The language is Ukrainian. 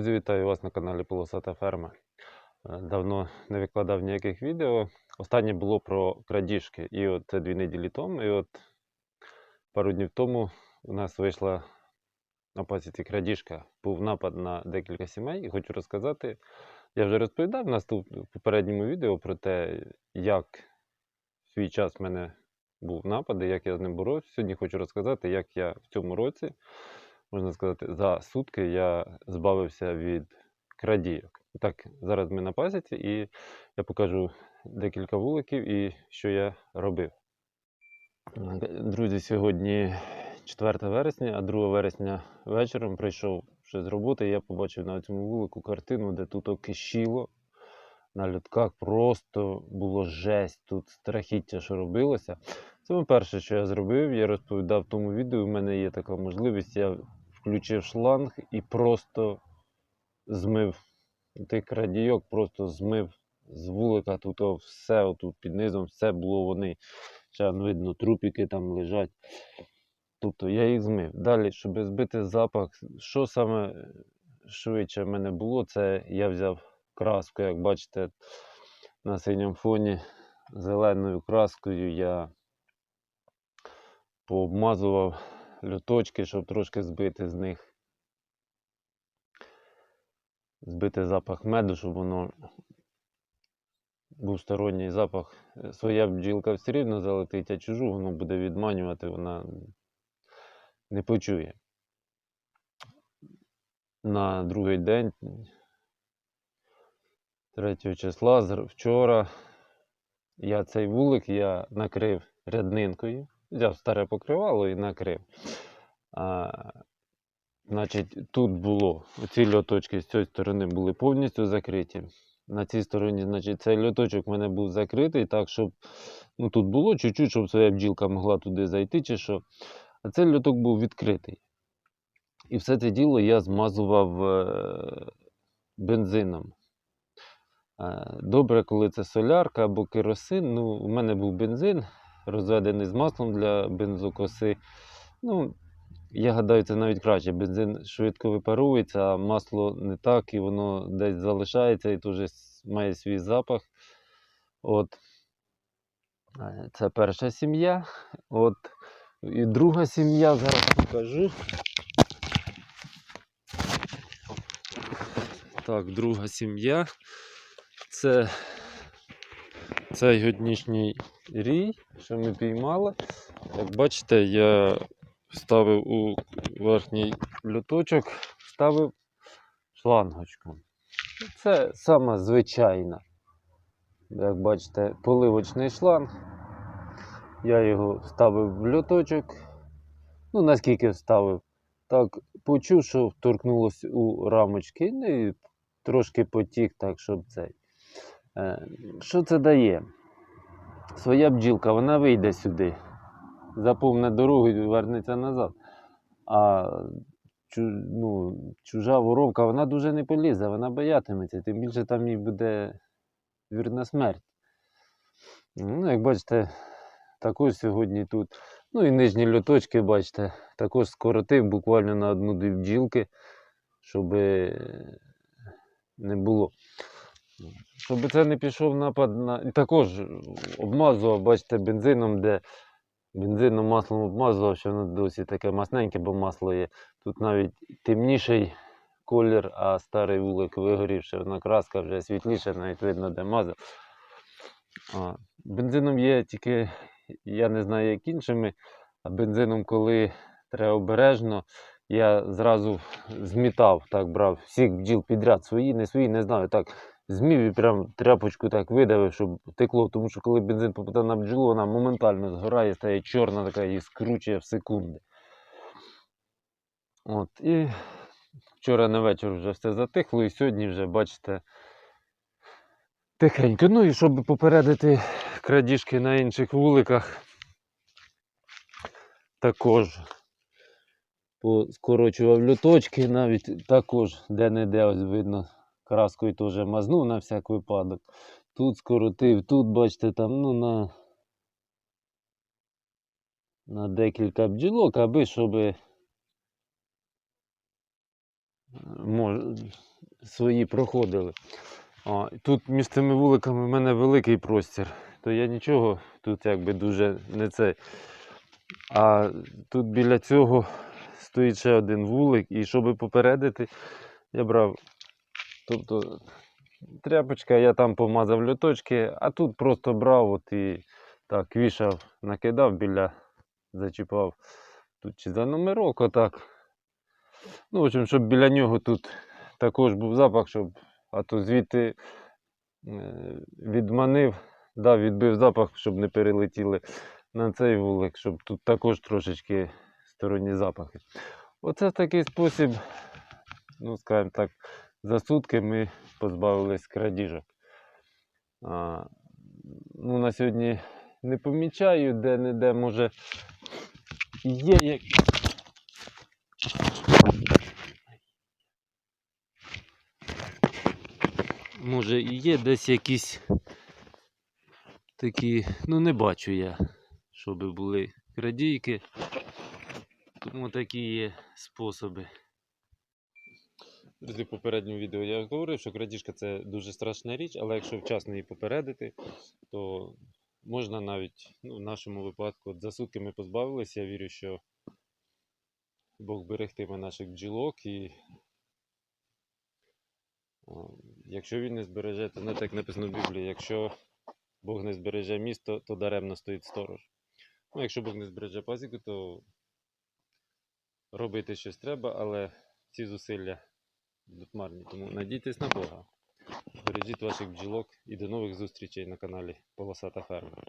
Друзі, вітаю вас на каналі Полосата Ферма. Е, Давно не викладав ніяких відео. Останнє було про крадіжки. І от це дві неділі тому. І от пару днів тому у нас вийшла на пасіці крадіжка. Був напад на декілька сімей. І хочу розказати. Я вже розповідав в попередньому відео про те, як в свій час в мене був напад, і як я з ним боровся. Сьогодні хочу розказати, як я в цьому році можна сказати, за сутки я збавився від крадійок. Так, зараз ми на пасіці, і я покажу декілька вуликів і що я робив. Друзі, сьогодні 4 вересня, а 2 вересня вечором прийшов ще з роботи, і я побачив на цьому вулику картину, де тут окишіло. На льотках просто було жесть, тут страхіття, що робилося. Це перше, що я зробив. Я розповідав в тому відео. У мене є така можливість. Я включив шланг і просто змив тих крадійок, просто змив з вулика. Тут все отут під низом, все було вони. Ще видно, трупіки там лежать. Тобто я їх змив. Далі, щоб збити запах, що саме швидше в мене було, це я взяв краску, як бачите, на синьому фоні зеленою краскою я пообмазував люточки, щоб трошки збити з них. Збити запах меду, щоб воно був сторонній запах. Своя бджілка все рівно залетить, а чужу воно буде відманювати, вона не почує. На другий день, 3 числа, вчора, я цей вулик я накрив ряднинкою. Взяв старе покривало і накрив. А, значить, тут було ці льоточки з цієї сторони були повністю закриті. На цій стороні, значить, цей льоточок в мене був закритий, так, щоб ну, тут було чуть-чуть, щоб своя бджілка могла туди зайти чи що. А цей льоток був відкритий. І все це діло я змазував е, бензином. Е, Добре, коли це солярка або керосин. Ну, у мене був бензин, розведений з маслом для бензокоси. Ну, я гадаю, це навіть краще. Бензин швидко випарується, а масло не так, і воно десь залишається і дуже має свій запах. От. Е, Це перша сім'я. От. І друга сім'я, зараз покажу. Так, друга сім'я. Це цей годнішній рій, що ми піймали. Як бачите, я вставив у верхній люточок, вставив шлангочку. Це сама звичайна. Як бачите, поливочний шланг. Я його вставив в люточок. Ну, наскільки вставив. Так, почув, що вторкнулося у рамочки, ну і трошки потік, так, щоб цей. Е, Що це дає? Своя бджілка, вона вийде сюди, заповне дорогу і вернеться назад. А ну, чужа воровка, вона дуже не полізе, вона боятиметься, тим більше там їй буде вірна смерть. Ну, як бачите, також сьогодні тут. Ну і нижні льоточки, бачите, також скоротив буквально на одну-дві бджілки, щоб не було. Щоб це не пішов напад на. Також обмазував, бачите, бензином, де бензином маслом обмазував, що воно досі таке масненьке, бо масло є. Тут навіть темніший колір, а старий вулик вигорівши, вона краска вже світліша, навіть видно, де мазав. А, бензином є тільки, я не знаю, як іншими, а бензином, коли треба обережно, я зразу змітав, так брав всіх бджіл підряд, свої, не свої, не знаю. так Змів і прям тряпочку так видавив, щоб текло, тому що коли бензин попадає на бджолу, вона моментально згорає, стає чорна, така і скручує в секунди. От, і вчора на вечір вже все затихло, і сьогодні вже, бачите, тихенько. Ну і щоб попередити крадіжки на інших вуликах, також поскорочував люточки, навіть також де-не-де ось видно краскою теж мазнув на всяк випадок. Тут скоротив, тут, бачите, там, ну, на, на декілька бджілок, аби щоб мож, свої проходили. А, тут між цими вуликами в мене великий простір, то я нічого тут якби дуже не цей. А тут біля цього стоїть ще один вулик, і щоб попередити, я брав. Тобто тряпочка, я там помазав льоточки, а тут просто брав от і так вішав, накидав біля, зачіпав тут чи за номерок, отак. Ну, в общем, щоб біля нього тут також був запах, щоб, а то звідти е, відманив, да, відбив запах, щоб не перелетіли на цей вулик, щоб тут також трошечки сторонні запахи. Оце такий спосіб, ну, скажімо так, за сутки ми позбавились крадіжок. А, ну, на сьогодні не помічаю, де-не-де, може, є як. Може, і є десь якісь такі, ну не бачу я, щоб були крадійки. Тому такі є способи. Друзі, в попередньому відео я говорив, що крадіжка це дуже страшна річ, але якщо вчасно її попередити, то можна навіть ну, в нашому випадку от за сутки ми позбавилися. Я вірю, що Бог берегтиме наших бджілок і якщо він не збереже, то не так написано в Біблії, якщо Бог не збереже місто, то даремно стоїть сторож. Ну, якщо Бог не збереже пасіку, то робити щось треба, але ці зусилля будуть. Тому надійтесь на Бога. Бережіть ваших бджілок і до нових зустрічей на каналі Полосата Ферма.